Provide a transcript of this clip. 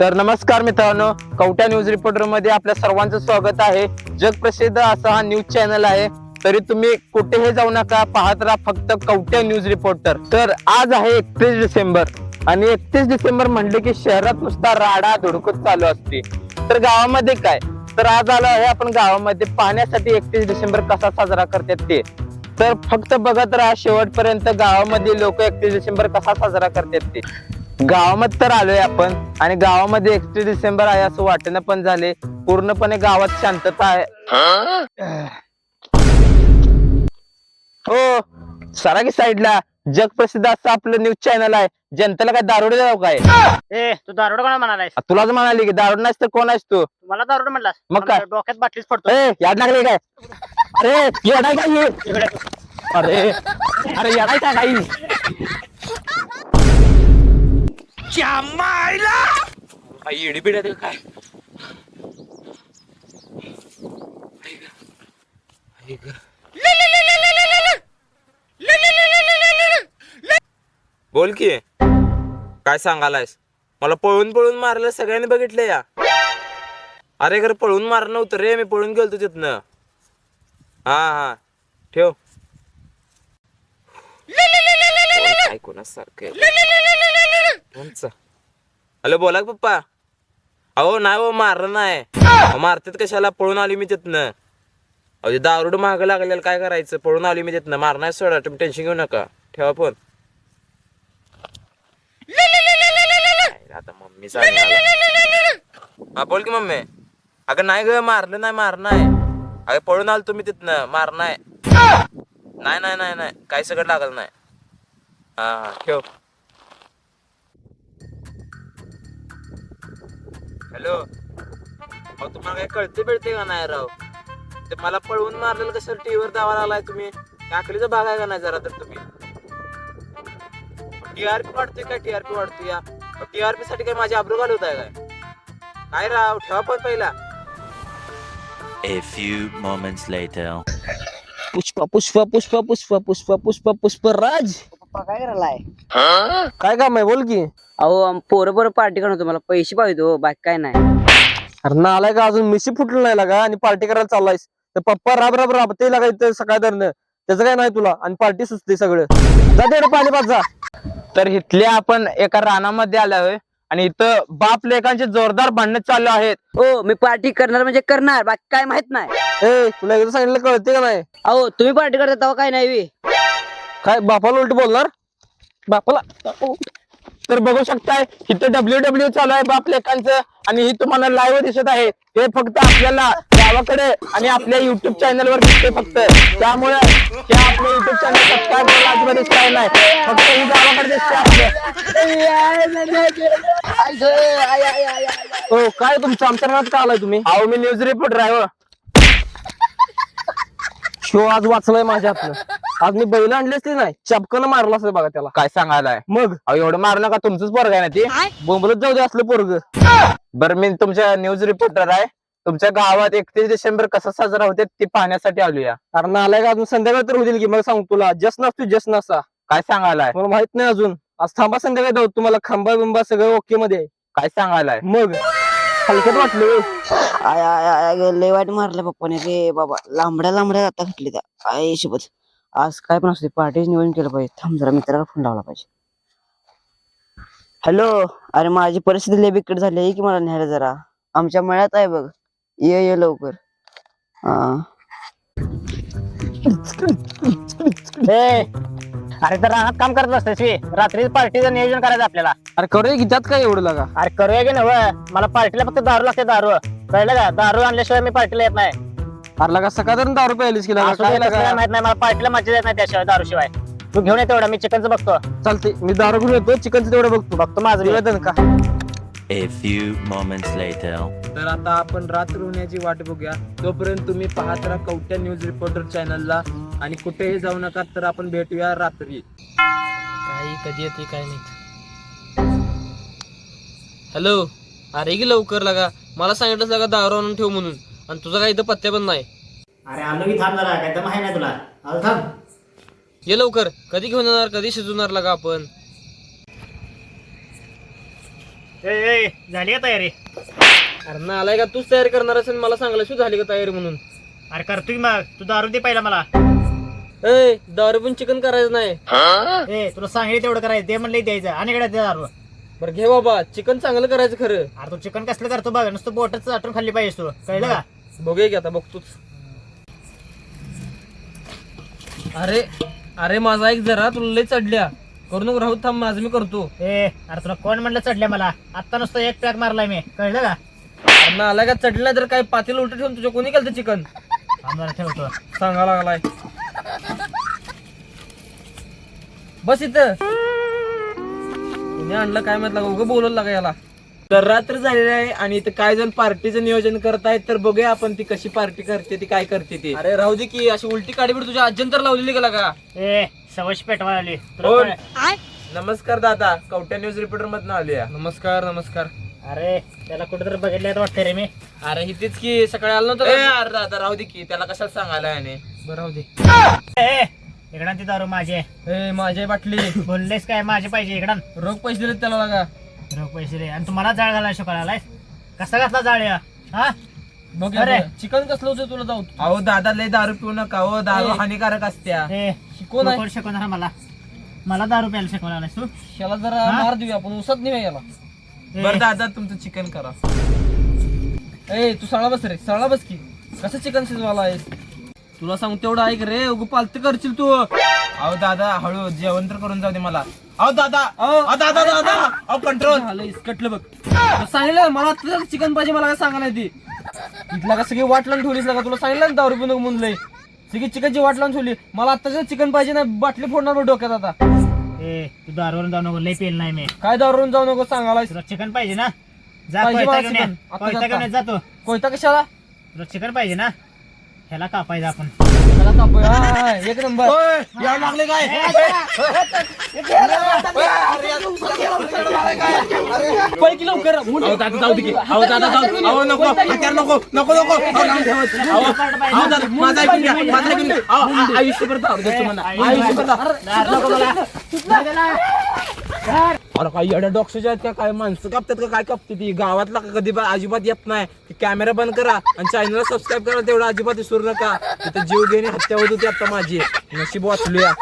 तर नमस्कार मित्रांनो कवट्या न्यूज रिपोर्टरमध्ये आपल्या सर्वांचं स्वागत आहे. जगप्रसिद्ध असा हा न्यूज चॅनल आहे. तरी तुम्ही कुठेही जाऊ नका पाहत राहा फक्त कवट्या न्यूज रिपोर्टर तर आज आहे एकतीस डिसेंबर आणि एकतीस डिसेंबर म्हणले की शहरात नुसता राडा धुडकूच चालू असते. तर गावामध्ये काय? तर आज आलो आहे आपण गावामध्ये. पाहण्यासाठी एकतीस डिसेंबर कसा साजरा करतात ते. तर फक्त बघत राहा शेवटपर्यंत गावामध्ये लोक एकतीस डिसेंबर कसा साजरा करतात ते. गावामध्ये तर आलोय आपण. आणि गावामध्ये एकतीस डिसेंबर आहे असं वाटणं पण झाले. पूर्णपणे गावात शांतता आहे. हो. सरा की साईडला. जगप्रसिद्ध असं आपलं न्यूज चॅनल आहे. जनतेला काय दारोड द्यावं काय? ए तू दारोड कोणा म्हणालायस? तुलाच म्हणाली की दारोड नाहीस तर कोण आहेस तू? मला दारोड म्हणलास मग काय? डोक्यात बाटलीच पडतो. ए याद लागले काय? अरे येडाय काय अरे अरे येडाय काय? काही काय? बोल की काय सांगालायस? मला पळून पळून मारलं सगळ्यांनी बघितलं या. अरे खरं पळून मारलं नव्हतं रे मी पळून गेलतो तिथनं. हा हा. ठेव. ऐकूनच सारखं हॅलो बोला की पप्पा. अहो नाही हो मारलं नाही. अहो, मारतात कशाला? पळून आली मी तिथनं. अहो ते दारुड महाग लागलेलं काय करायचं? पळून आली मी तिथनं. मारणार सोडा तुम्ही टेन्शन घेऊ नका. ठेवा फोन आता मम्मी हा बोल की मम्मी. अगं नाही ग मारलं नाही मार नाही. अगं पळून आलो तुम्ही तिथनं. मार नाही. नाही नाही नाही नाही. काही सगळं लागलं नाही. हा हा ठेव. हॅलो? अहो तुम्हाला काही कळते बिळते का नाही राव? ते मला पळवून मारलेलं कसं टीव्हीवर दावा आलाय तुम्ही? काकडीचा भाग आहे का नाही जरा तर तुम्ही? टीआरपी वाढतोय काय? टीआरपी वाढतोय या. टीआरपी साठी काय माझी आब्रू घालवत आहे काय? काय राव ठेवा पण पहिला. A few moments later. Pushpa Pushpa Pushpa Pushpa Pushpa Pushpa पुष्प राज. पप्पा काय करायलाय? काय काम आहे? बोल की. अहो पोरं पोरं पार्टी करणार तुम्हाला पैसे पाहिजे हो. बाकी काय नाही. अरे ना आलाय का अजून? मिशी फुटलं नाही लागा आणि पार्टी करायला चाललायस. तर पप्पा राब राब राब. ते लागा इथं सकाळ धरणं. त्याचं काय नाही तुला. आणि पार्टी सुचते सगळं. जा तेवढं पाणी पाच जा. तर इथल्या आपण एका रानामध्ये आलोय आणि इथं बाप लेखांचे जोरदार भांडण चालू आहेत. हो मी पार्टी करणार म्हणजे करणार. बाकी काय माहीत नाही. ए तुला एकदा सांगितलं कळते का नाही? अहो तुम्ही पार्टी करता तेव्हा काय नाही बे. काय बापाला उलट बोलणार? बापाला तर बघू शकताय इथं डब्ल्यू डब्ल्यू चालू आहे बाप लेखांचं. आणि ही तुम्हाला लाईव्ह दिसत आहे. हे फक्त आपल्याला गावाकडे आणि आपल्या युट्यूब चॅनल वर दिसते फक्त. त्यामुळे हे आपलं युट्यूब चॅनल सबस्क्राईब करायला अजिबात काय नाही. फक्त ही गावाकडे दिसते आपलं हो काय तुमचं? आमच्या रानात का आलाय तुम्ही? अहो मी न्यूज रिपोर्टर आहे हो. शो आज वाचलाय माझ्या हातनं आज मी बैल आणली असती नाही. चपकन मारला असतं बघा त्याला. काय सांगायलाय? मग? अहो एवढं मारू नका तुमचंच पोरग आहे ना ते. बोंबलत जाऊ दे असलं पोरग. बरं मी तुमच्या न्यूज रिपोर्टर आहे. तुमच्या गावात एकतीस डिसेंबर कसा साजरा होते ते पाहण्यासाठी आलोया. कारण आलाय का अजून संध्याकाळ तर होतील की मग सांग तुला. जस नसतो जस नसा. काय सांगायलाय? मला माहीत नाही अजून. आज थांबा संध्याकाळी जाऊ. तुम्हाला खांबा बिंबा सगळं ओके मध्ये. आहे. काय सांगायलाय? मग? हलक्यात वाटलं होय. आय आय आय आय, लय वाईट मारलं पप्पाने रे बाबा. लांबड्या लांबड्या आता घातली त्या. आय सोबत आज काय पण असते पार्टीच नियोजन केलं पाहिजे. थांब जरा मित्राला फोन लावला पाहिजे. हॅलो अरे माझी परिस्थिती लय बिकट झाली आहे की मला न्यायला जरा. आमच्या मळ्यात आहे बघ. ये ये लवकर. हा. अरे तर रानात काम करत असतेस की. रात्री पार्टीचं नियोजन करायचं आपल्याला. अरे करूया की त्यात काय एवढं लागा? अरे करूया की नव मला पार्टीला फक्त दारू लागते दारू. कळलं का? दारू आणल्याशिवाय मी पार्टीला येत नाही. अरे लागा सकाळ दारू प्यायलीस की लागा असू दे, काय तसं काय? लागा माहीत नाही मला पार्टीला मजा येत नाही त्याशिवाय दारू शिवाय तू घेऊन येतो एवढा मी चिकनचं बघतो. चालते मी दारू घेऊन येतो चिकनचं तेवढं बघतो. बघतो माझं मी. निवेदन का? A few moments later. तर आता आपण रात्र होण्याची वाट बघूया. तोपर्यंत तुम्ही पाहत राहा कवट्या न्यूज रिपोर्टर चॅनलला आणि कुठेही जाऊ नका तर आपण भेटूया रात्री. काही कधी येते काय नाही. हॅलो अरे की लवकर लागा. मला सांगितलं लागा दारू आणून ठेव म्हणून. आणि तुझा काही इथं पत्त्या पण नाही. अरे आलो की थांब जरा काय तर माहिती नाही तुला? आलो थांब. ये लवकर. कधी घेऊन येणार? कधी शिजवणार लागा आपण? ए, ए, झाली का तयारी? अरे ना आलाय का तूच तयारी करणार असेल मला सांगायला शू झाली का तयारी म्हणून? अरे करतोय मग? तू दारू दे पहिला मला. ए दारू पण चिकन करायचं नाही. ए तुला सांगितलं तेवढं करायचं. ते म्हणलं द्यायचं. आणि कडे दे दारू. बरं घे बाबा. चिकन चांगलं करायचं खरं. अरे तू चिकन कसलं करतो बघ? नुसतं बोटच चाटून खाल्ली पाहिजे तू. कळलं का? बघूया की आता बघतोच. अरे अरे माझा एक जरा तुला लय चढल्या. करू नको राहू थांब माझं मी करतो. ए अरे तुला कोण म्हणलं चढल्या मला? आता नुसतं एक पॅक मारलाय मी. कळलं का? अरे ना आलाय का चढला तर काय पातेल उलट ठेवून तुझ्या कोणी केलं चिकन? जरा ठेवतो. सांगा लागलाय. बस इथं. कोणी आणलं काय माहीत लागा उगं बोलवलं लागा याला? तर रात्र झालेली आहे आणि इथं काय जण पार्टीचं नियोजन करत आहेत तर बघूया आपण ती कशी पार्टी करते ती काय करते ती. अरे राहू दे की अशी उलटी काडी तुझ्या आजंतर लावलेली का? लागा ए सवश पेटवा आली. तुला कोण? कळ- नमस्कार दादा कवट्या न्यूज रिपोर्टर मधनं आलोय नमस्कार नमस्कार. अरे त्याला कुठेतरी बघितलं वाटतं रे मी. अरे ही तीच की सकाळी आलं नव्हतं ए, का? अरे दादा राहू दे की त्याला कशाला सांगायला याने? बरं राहू दे. ए इकडं ती दारू माझी. आहे. ए माझी बाटली. बोललेस काय माझे पाहिजे इकडं रोख पैसे दिले त्याला लागा रोख पैसे रे आणि तुम्हाला जाळ घालायला शिकायला आलाय कसा कसला जाळ या? हा? बघ अरे. चिकन कसलं होतं तुला जाऊ? अहो दादा लय दारू पिऊ नका हो. दारू ए. हानिकारक असत्या. ए कोण आहे? कोण शिकवणार मला. मला दारू प्यायला शिकवणार आलायस तू? याला जरा हा? मार देऊया आपण. उसत नाही याला ए, बरं दादा तुमचं चिकन करा. ए तू सळा बस रे. सळा बस की. कसं चिकन शिजवायला आहेस? तुला सांग तेवढं ऐक रे. उग पालत करशील तू. अहो दादा हळू. जेवण तर करून जाऊ दे मला. अहो दादा. अहो दादा दादा. अहो कंट्रोल झालं इसकटलं बघ. तुला सांगितलं मला आता चिकन पाहिजे मला काय सांगा नाही ती. इथला का सगळी वाट लावून ठेवलीस ना का तुला सांगितलं ना दारू पिऊ नको म्हणलंय सगळी चिकनची वाट लावून ठेवली. मला आत्ताच चिकन पाहिजे ना बाटली फोडणार बघ डोक्यात आता. ए तू दारूवरून जाऊ नको लय पेल नाही मी. काय दारून जाऊ नको सांगायला तुला चिकन पाहिजे ना? जा पाहिजे कोयता मला घेऊन ये. चिकन. आता कोयता जाता. घेऊन ये, जा तू. कोयता कशाला? तुला चिकन पाहिजे ना? ह्याला कापायचं आपण. एक नंबर. यायला लागले काय? पळ की लवकर दादा जाऊ दे अहो दादा जाऊ. अहो नको. हत्यार नको. नको नको. अहो, दादा माझं ऐकून घ्या माझं ऐकून घ्या. आयुष्यभर आयुष्यभर. अरे काय एवढ्या डॉक्टरच्या आहेत का? काय माणसं कापतात का? काय कापते ती गावातला का कधी बा- अजिबात येत नाही. कॅमेरा बंद करा आणि चॅनलला सबस्क्राईब करा तेवढं अजिबात विसरू नका. तिथं जीव घेणे हत्या होत होती आता माझी. नशीब वाचलूया.